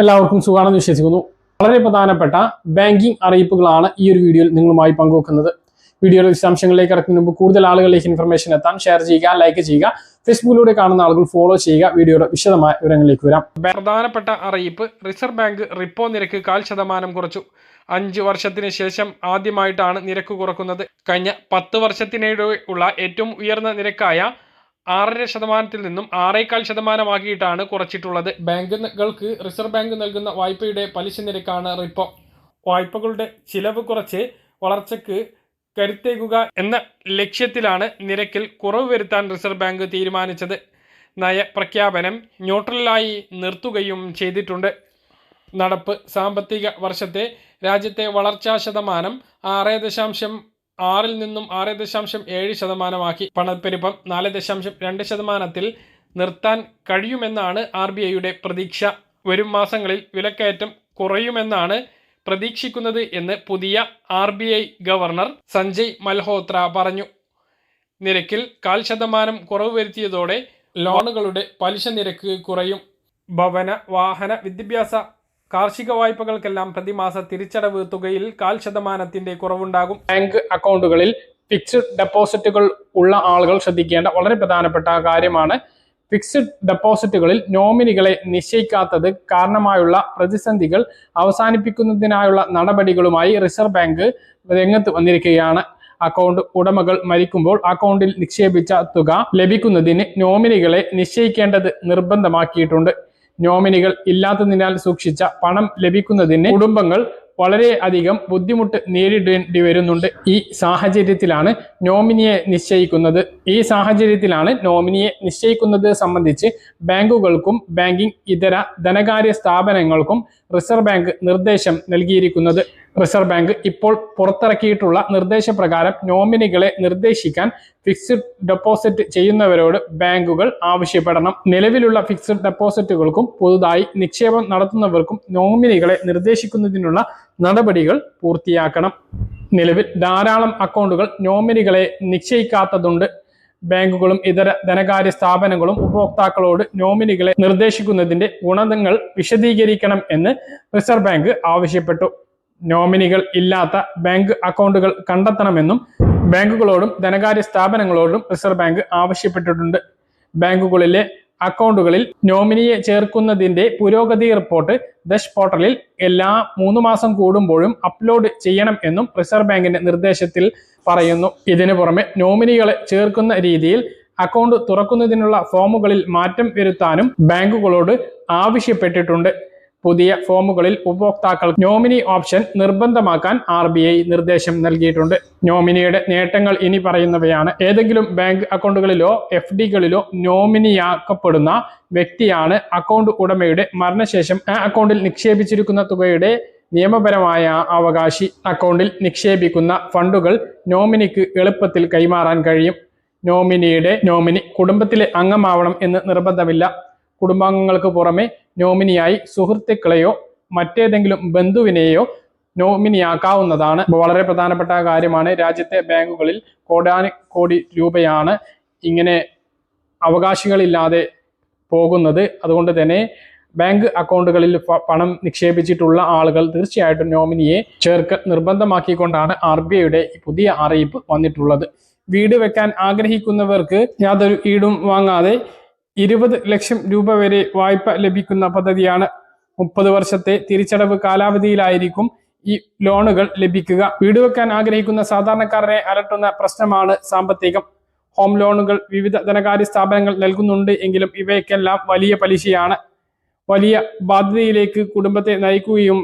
എല്ലാവർക്കും സുഖമാണെന്ന് വിശ്വസിക്കുന്നു. വളരെ പ്രധാനപ്പെട്ട ബാങ്കിംഗ് അറിയിപ്പുകളാണ് ഈ ഒരു വീഡിയോയിൽ നിങ്ങളുമായി പങ്കുവെക്കുന്നത്. വീഡിയോയുടെ വിശദാംശങ്ങളിലേക്ക് ഇറക്കുന്നതിന് മുമ്പ് കൂടുതൽ ആളുകളിലേക്ക് ഇൻഫർമേഷൻ എത്താൻ ഷെയർ ചെയ്യുക ലൈക്ക് ചെയ്യുക ഫേസ്ബുക്കിലൂടെ കാണുന്ന ആളുകൾ ഫോളോ ചെയ്യുക വീഡിയോയുടെ വിശദമായ വിവരങ്ങളിലേക്ക് വരാം. പ്രധാനപ്പെട്ട അറിയിപ്പ് റിസർവ് ബാങ്ക് റിപ്പോ നിരക്ക് കാൽ ശതമാനം കുറച്ചു. അഞ്ച് വർഷത്തിന് ശേഷം ആദ്യമായിട്ടാണ് നിരക്ക് കുറക്കുന്നത്. കഴിഞ്ഞ പത്ത് വർഷത്തിനിടെ ഉള്ള ഏറ്റവും ഉയർന്ന നിരക്കായ ആറര ശതമാനത്തിൽ നിന്നും ആറേക്കാൽ ശതമാനമാക്കിയിട്ടാണ് കുറച്ചിട്ടുള്ളത്. ബാങ്കുകൾക്ക് റിസർവ് ബാങ്ക് നൽകുന്ന വായ്പയുടെ പലിശ നിരക്കാണ് റിപ്പോ. വായ്പകളുടെ ചിലവ് കുറച്ച് വളർച്ചയ്ക്ക് കരുത്തേകുക എന്ന ലക്ഷ്യത്തിലാണ് നിരക്കിൽ കുറവ് വരുത്താൻ റിസർവ് ബാങ്ക് തീരുമാനിച്ചത്. നയപ്രഖ്യാപനം ന്യൂട്രലായി നിർത്തുകയും ചെയ്തിട്ടുണ്ട്. നടപ്പ് സാമ്പത്തിക വർഷത്തെ രാജ്യത്തെ വളർച്ചാ ശതമാനം ആറ് ദശാംശം ആറിൽ നിന്നും ആറ് ദശാംശം ഏഴ് ശതമാനമാക്കി പണപ്പെരുപ്പം നാല് ദശാംശം രണ്ട് ശതമാനത്തിൽ നിർത്താൻ കഴിയുമെന്നാണ് ആർ ബി ഐയുടെ പ്രതീക്ഷ. വരും മാസങ്ങളിൽ വിലക്കയറ്റം കുറയുമെന്നാണ് പ്രതീക്ഷിക്കുന്നത് എന്ന് പുതിയ R B I governor Sanjay Malhotra പറഞ്ഞു. നിരക്കിൽ കാൽ ശതമാനം കുറവ് വരുത്തിയതോടെ ലോണുകളുടെ പലിശ നിരക്ക് കുറയും. ഭവന വാഹന വിദ്യാഭ്യാസ കാർഷിക വായ്പകൾക്കെല്ലാം പ്രതിമാസ തിരിച്ചടവ് തുകയിൽ കാൽ ശതമാനത്തിന്റെ കുറവുണ്ടാകും. ബാങ്ക് അക്കൗണ്ടുകളിൽ ഫിക്സ്ഡ് ഡെപ്പോസിറ്റുകൾ ഉള്ള ആളുകൾ ശ്രദ്ധിക്കേണ്ട വളരെ പ്രധാനപ്പെട്ട കാര്യമാണ്. ഫിക്സ്ഡ് ഡെപ്പോസിറ്റുകളിൽ നോമിനികളെ നിശ്ചയിക്കാത്തത് കാരണമായുള്ള പ്രതിസന്ധികൾ അവസാനിപ്പിക്കുന്നതിനായുള്ള നടപടികളുമായി റിസർവ് ബാങ്ക് രംഗത്ത് വന്നിരിക്കുകയാണ്. അക്കൗണ്ട് ഉടമകൾ മരിക്കുമ്പോൾ അക്കൗണ്ടിൽ നിക്ഷേപിച്ച തുക ലഭിക്കുന്നതിന് നോമിനികളെ നിശ്ചയിക്കേണ്ടത് നിർബന്ധമാക്കിയിട്ടുണ്ട്. നോമിനികൾ ഇല്ലാത്തതിനാൽ സൂക്ഷിച്ച പണം ലഭിക്കുന്നതിന് കുടുംബങ്ങൾ വളരെയധികം ബുദ്ധിമുട്ട് നേരിടേണ്ടി വരുന്നുണ്ട്. ഈ സാഹചര്യത്തിലാണ് നോമിനിയെ നിശ്ചയിക്കുന്നത്. ഈ സാഹചര്യത്തിലാണ് നോമിനിയെ നിശ്ചയിക്കുന്നത് സംബന്ധിച്ച് ബാങ്കുകൾക്കും ബാങ്കിംഗ് ഇതര ധനകാര്യ സ്ഥാപനങ്ങൾക്കും റിസർവ് ബാങ്ക് നിർദ്ദേശം നൽകിയിരിക്കുന്നത്. റിസർവ് ബാങ്ക് ഇപ്പോൾ പുറത്തിറക്കിയിട്ടുള്ള നിർദ്ദേശപ്രകാരം നോമിനികളെ നിർദ്ദേശിക്കാൻ ഫിക്സ്ഡ് ഡെപ്പോസിറ്റ് ചെയ്യുന്നവരോട് ബാങ്കുകൾ ആവശ്യപ്പെടണം. നിലവിലുള്ള ഫിക്സ്ഡ് ഡെപ്പോസിറ്റുകൾക്കും പുതുതായി നിക്ഷേപം നടത്തുന്നവർക്കും നോമിനികളെ നിർദ്ദേശിക്കുന്നതിനുള്ള നടപടികൾ പൂർത്തിയാക്കണം. നിലവിൽ ധാരാളം അക്കൗണ്ടുകൾ നോമിനികളെ നിശ്ചയിക്കാത്തതുണ്ട്. ബാങ്കുകളും ഇതര ധനകാര്യ സ്ഥാപനങ്ങളും ഉപഭോക്താക്കളോട് നോമിനികളെ നിർദ്ദേശിക്കുന്നതിന്റെ ഗുണങ്ങൾ വിശദീകരിക്കണം എന്ന് റിസർവ് ബാങ്ക് ആവശ്യപ്പെട്ടു. നോമിനികൾ ഇല്ലാത്ത ബാങ്ക് അക്കൗണ്ടുകൾ കണ്ടെത്തണമെന്നും ബാങ്കുകളോടും ധനകാര്യ സ്ഥാപനങ്ങളോടും റിസർവ് ബാങ്ക് ആവശ്യപ്പെട്ടിട്ടുണ്ട്. ബാങ്കുകളിലെ അക്കൗണ്ടുകളിൽ നോമിനിയെ ചേർക്കുന്നതിന്റെ പുരോഗതി റിപ്പോർട്ട് ദശ് പോർട്ടലിൽ എല്ലാ മൂന്ന് മാസം കൂടുമ്പോഴും അപ്ലോഡ് ചെയ്യണം എന്നും റിസർവ് ബാങ്കിന്റെ നിർദ്ദേശത്തിൽ പറയുന്നു. ഇതിനു പുറമെ നോമിനികളെ ചേർക്കുന്ന രീതിയിൽ അക്കൗണ്ട് തുറക്കുന്നതിനുള്ള ഫോമുകളിൽ മാറ്റം വരുത്താനും ബാങ്കുകളോട് ആവശ്യപ്പെട്ടിട്ടുണ്ട്. പുതിയ ഫോമുകളിൽ ഉപഭോക്താക്കൾ നോമിനി ഓപ്ഷൻ നിർബന്ധമാക്കാൻ ആർ ബി ഐ നിർദ്ദേശം നൽകിയിട്ടുണ്ട്. നോമിനിയുടെ നേട്ടങ്ങൾ ഇനി പറയുന്നവയാണ്. ഏതെങ്കിലും ബാങ്ക് അക്കൗണ്ടുകളിലോ എഫ് ഡികളിലോ നോമിനിയാക്കപ്പെടുന്ന വ്യക്തിയാണ് അക്കൗണ്ട് ഉടമയുടെ മരണശേഷം ആ അക്കൗണ്ടിൽ നിക്ഷേപിച്ചിരിക്കുന്ന തുകയുടെ നിയമപരമായ അവകാശി. അക്കൗണ്ടിൽ നിക്ഷേപിക്കുന്ന ഫണ്ടുകൾ നോമിനിക്ക് എളുപ്പത്തിൽ കൈമാറാൻ കഴിയും. നോമിനിയുടെ നോമിനി കുടുംബത്തിലെ അംഗമാവണം എന്ന് നിർബന്ധമില്ല. കുടുംബാംഗങ്ങൾക്ക് പുറമെ നോമിനിയായി സുഹൃത്തുക്കളെയോ മറ്റേതെങ്കിലും ബന്ധുവിനെയോ നോമിനിയാക്കാവുന്നതാണ്. വളരെ പ്രധാനപ്പെട്ട കാര്യമാണ് രാജ്യത്തെ ബാങ്കുകളിൽ കോടാനി കോടി രൂപയാണ് ഇങ്ങനെ അവകാശികളില്ലാതെ പോകുന്നത്. അതുകൊണ്ട് തന്നെ ബാങ്ക് അക്കൗണ്ടുകളിൽ പണം നിക്ഷേപിച്ചിട്ടുള്ള ആളുകൾ തീർച്ചയായിട്ടും നോമിനിയെ ചേർക്കൽ നിർബന്ധമാക്കിക്കൊണ്ടാണ് ആർ ബി ഐയുടെ പുതിയ അറിയിപ്പ് വന്നിട്ടുള്ളത്. വീട് വെക്കാൻ ആഗ്രഹിക്കുന്നവർക്ക് യാതൊരു ഈടും വാങ്ങാതെ ഇരുപത് ലക്ഷം രൂപ വരെ വായ്പ ലഭിക്കുന്ന പദ്ധതിയാണ് മുപ്പത് വർഷത്തെ തിരിച്ചടവ് കാലാവധിയിലായിരിക്കും ഈ ലോണുകൾ ലഭിക്കുക. വീട് വെക്കാൻ ആഗ്രഹിക്കുന്ന സാധാരണക്കാരനെ അലട്ടുന്ന പ്രശ്നമാണ് സാമ്പത്തികം. ഹോം ലോണുകൾ വിവിധ ധനകാര്യ സ്ഥാപനങ്ങൾ നൽകുന്നുണ്ട് എങ്കിലും ഇവയ്ക്കെല്ലാം വലിയ പലിശയാണ്. വലിയ ബാധ്യതയിലേക്ക് കുടുംബത്തെ നയിക്കുകയും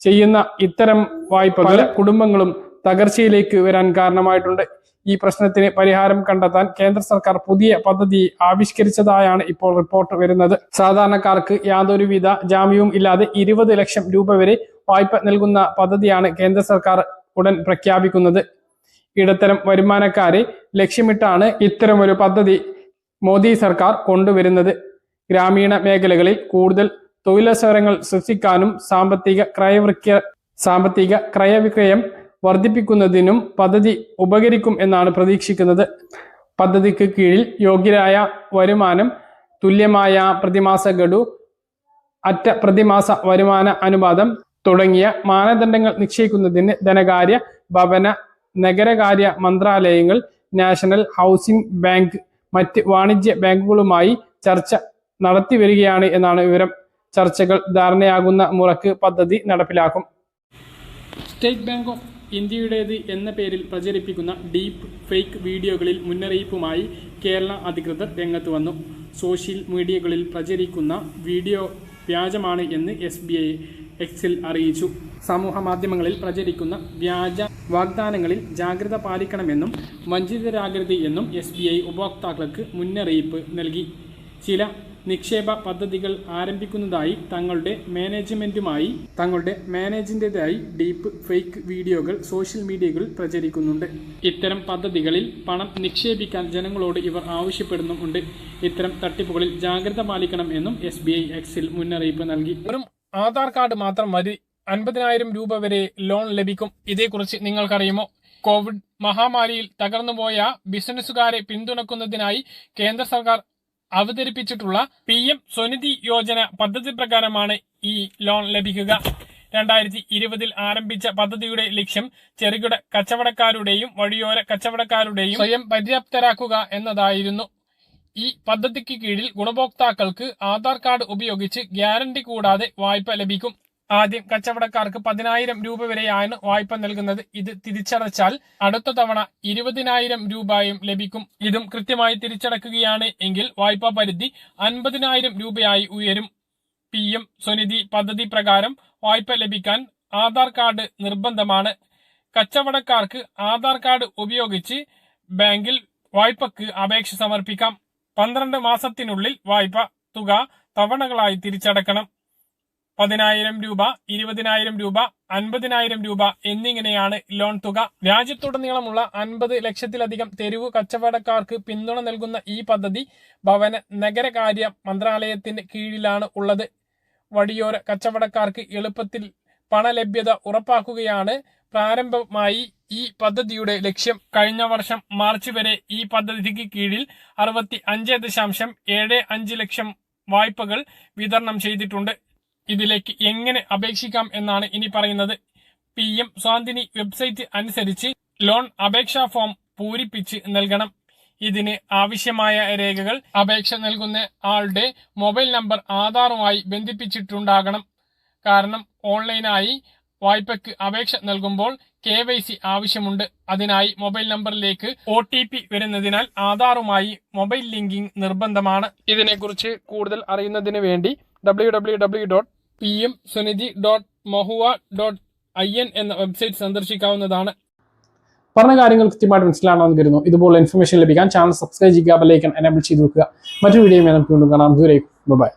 ചെയ്യുന്ന ഇത്തരം വായ്പകൾ കുടുംബങ്ങളും തകർച്ചയിലേക്ക് വരാൻ കാരണമായിട്ടുണ്ട്. ഈ പ്രശ്നത്തിന് പരിഹാരം കണ്ടെത്താൻ കേന്ദ്ര സർക്കാർ പുതിയ പദ്ധതി ആവിഷ്കരിച്ചതായാണ് ഇപ്പോൾ റിപ്പോർട്ട് വരുന്നത്. സാധാരണക്കാർക്ക് യാതൊരുവിധ ജാമ്യവും ഇല്ലാതെ ഇരുപത് ലക്ഷം രൂപ വരെ വായ്പ നൽകുന്ന പദ്ധതിയാണ് കേന്ദ്ര സർക്കാർ ഉടൻ പ്രഖ്യാപിക്കുന്നത്. ഇടത്തരം വരുമാനക്കാരെ ലക്ഷ്യമിട്ടാണ് ഇത്തരമൊരു പദ്ധതി മോദി സർക്കാർ കൊണ്ടുവരുന്നത്. ഗ്രാമീണ മേഖലകളിൽ കൂടുതൽ തൊഴിലവസരങ്ങൾ സൃഷ്ടിക്കാനും സാമ്പത്തിക ക്രയവിക്ര സാമ്പത്തിക ക്രയവിക്രയം വർദ്ധിപ്പിക്കുന്നതിനും പദ്ധതി ഉപകരിക്കും എന്നാണ് പ്രതീക്ഷിക്കുന്നത്. പദ്ധതിക്ക് കീഴിൽ യോഗ്യരായ വരുമാനം തുല്യമായ പ്രതിമാസ ഗഡു അറ്റ പ്രതിമാസ വരുമാന അനുപാതം തുടങ്ങിയ മാനദണ്ഡങ്ങൾ നിശ്ചയിക്കുന്നതിന് ധനകാര്യ ഭവന നഗരകാര്യ മന്ത്രാലയങ്ങൾ നാഷണൽ ഹൗസിംഗ് ബാങ്ക് മറ്റ് വാണിജ്യ ബാങ്കുകളുമായി ചർച്ച നടത്തി വരികയാണ് എന്നാണ് വിവരം. ചർച്ചകൾ ധാരണയാകുന്ന മുറക്ക് പദ്ധതി നടപ്പിലാക്കും. സ്റ്റേറ്റ് ബാങ്ക് ഓഫ് ഇന്ത്യയുടേത് എന്ന പേരിൽ പ്രചരിപ്പിക്കുന്ന ഡീപ്പ് ഫേക്ക് വീഡിയോകളിൽ മുന്നറിയിപ്പുമായി കേരള അധികൃതർ രംഗത്ത് വന്നു. സോഷ്യൽ മീഡിയകളിൽ പ്രചരിക്കുന്ന വീഡിയോ വ്യാജമാണ് എന്ന് എസ് ബി ഐ എക്സിൽ അറിയിച്ചു. സമൂഹ മാധ്യമങ്ങളിൽ പ്രചരിക്കുന്ന വ്യാജ വാഗ്ദാനങ്ങളിൽ ജാഗ്രത പാലിക്കണമെന്നും വഞ്ചിതരാകരുത് എന്നും എസ് ബി ഐ ഉപഭോക്താക്കൾക്ക് മുന്നറിയിപ്പ് നൽകി. ചില നിക്ഷേപ പദ്ധതികൾ ആരംഭിക്കുന്നതായി തങ്ങളുടെ മാനേജ്മെന്റുമായി തങ്ങളുടെ മാനേജിന്റെതായി ഡീപ്പ് ഫേക്ക് വീഡിയോകൾ സോഷ്യൽ മീഡിയകളിൽ പ്രചരിക്കുന്നുണ്ട്. ഇത്തരം പദ്ധതികളിൽ പണം നിക്ഷേപിക്കാൻ ജനങ്ങളോട് ഇവർ ആവശ്യപ്പെടുന്നുമുണ്ട് ഇത്തരം തട്ടിപ്പുകളിൽ ജാഗ്രത പാലിക്കണം എന്നും എസ് ബി ഐ എക്സിൽ മുന്നറിയിപ്പ് നൽകി. വെറും ആധാർ കാർഡ് മാത്രം മതി. അൻപതിനായിരം രൂപ വരെ ലോൺ ലഭിക്കും. ഇതേക്കുറിച്ച് നിങ്ങൾക്കറിയുമോ? കോവിഡ് മഹാമാരിയിൽ തകർന്നുപോയ ബിസിനസ്സുകാരെ പിന്തുണക്കുന്നതിനായി കേന്ദ്ര സർക്കാർ അവതരിപ്പിച്ചിട്ടുള്ള പി എം സ്വനിധി യോജന പദ്ധതി പ്രകാരമാണ് ഈ ലോൺ ലഭിക്കുക. രണ്ടായിരത്തി ഇരുപതിൽ ആരംഭിച്ച പദ്ധതിയുടെ ലക്ഷ്യം ചെറുകിട കച്ചവടക്കാരുടെയും വഴിയോര കച്ചവടക്കാരുടെയും സ്വയം പര്യാപ്തരാക്കുക എന്നതായിരുന്നു. ഈ പദ്ധതിക്ക് കീഴിൽ ഗുണഭോക്താക്കൾക്ക് ആധാർ കാർഡ് ഉപയോഗിച്ച് ഗ്യാരണ്ടി കൂടാതെ വായ്പ ലഭിക്കും. ആദ്യം കച്ചവടക്കാർക്ക് പതിനായിരം രൂപ വരെയാണ് വായ്പ നൽകുന്നത്. ഇത് തിരിച്ചടച്ചാൽ അടുത്ത തവണ ഇരുപതിനായിരം രൂപയും ലഭിക്കും. ഇതും കൃത്യമായി തിരിച്ചടക്കുകയാണ് എങ്കിൽ വായ്പാ പരിധി അൻപതിനായിരം രൂപയായി ഉയരും. പി എം സ്വനിധി പദ്ധതി പ്രകാരം വായ്പ ലഭിക്കാൻ ആധാർ കാർഡ് നിർബന്ധമാണ്. കച്ചവടക്കാർക്ക് ആധാർ കാർഡ് ഉപയോഗിച്ച് ബാങ്കിൽ വായ്പക്ക് അപേക്ഷ സമർപ്പിക്കാം. പന്ത്രണ്ട് മാസത്തിനുള്ളിൽ വായ്പ തുക തവണകളായി തിരിച്ചടക്കണം. പതിനായിരം രൂപ ഇരുപതിനായിരം രൂപ അൻപതിനായിരം രൂപ എന്നിങ്ങനെയാണ് ലോൺ തുക. രാജ്യത്തുടനീളമുള്ള അൻപത് ലക്ഷത്തിലധികം തെരുവ് കച്ചവടക്കാർക്ക് പിന്തുണ നൽകുന്ന ഈ പദ്ധതി ഭവന നഗരകാര്യ മന്ത്രാലയത്തിന്റെ കീഴിലാണ് ഉള്ളത്. വഴിയോര കച്ചവടക്കാർക്ക് എളുപ്പത്തിൽ പണലഭ്യത ഉറപ്പാക്കുകയാണ് പ്രാരംഭമായി ഈ പദ്ധതിയുടെ ലക്ഷ്യം. കഴിഞ്ഞ വർഷം മാർച്ച് വരെ ഈ പദ്ധതിക്ക് കീഴിൽ അറുപത്തി അഞ്ച് ദശാംശം ഏഴ് അഞ്ച് ലക്ഷം വായ്പകൾ വിതരണം ചെയ്തിട്ടുണ്ട്. ഇതിലേക്ക് എങ്ങനെ അപേക്ഷിക്കാം എന്നാണ് ഇനി പറയുന്നത്. പി എം സ്വാന്തിനി വെബ്സൈറ്റ് അനുസരിച്ച് ലോൺ അപേക്ഷാ ഫോം പൂരിപ്പിച്ച് നൽകണം. ഇതിന് ആവശ്യമായ രേഖകൾ അപേക്ഷ നൽകുന്ന ആളുടെ മൊബൈൽ നമ്പർ ആധാറുമായി ബന്ധിപ്പിച്ചിട്ടുണ്ടാകണം. കാരണം ഓൺലൈനായി വായ്പയ്ക്ക് അപേക്ഷ നൽകുമ്പോൾ കെ വൈ സി ആവശ്യമുണ്ട്. അതിനായി മൊബൈൽ നമ്പറിലേക്ക് ഒ ടി പി വരുന്നതിനാൽ ആധാറുമായി മൊബൈൽ ലിങ്കിംഗ് നിർബന്ധമാണ്. ഇതിനെക്കുറിച്ച് കൂടുതൽ അറിയുന്നതിന് വേണ്ടി W dot P M SVANidhi dot MoHUA dot I N എന്ന വെബ്സൈറ്റ് സന്ദർശിക്കാവുന്നതാണ്. പറഞ്ഞ കാര്യങ്ങൾ കൃത്യമായിട്ട് മനസ്സിലാണെന്ന് കരുതുന്നു. ഇതുപോലെ ഇൻഫർമേഷൻ ലഭിക്കാൻ ചാനൽ സബ്സ്ക്രൈബ് ചെയ്യുക ബെല്ലൈക്കൺ എനേബിൾ ചെയ്ത് വെക്കുക. മറ്റു വീഡിയോ നമുക്ക് വീണ്ടും കാണാം. ദൂരേക്കും ബൈ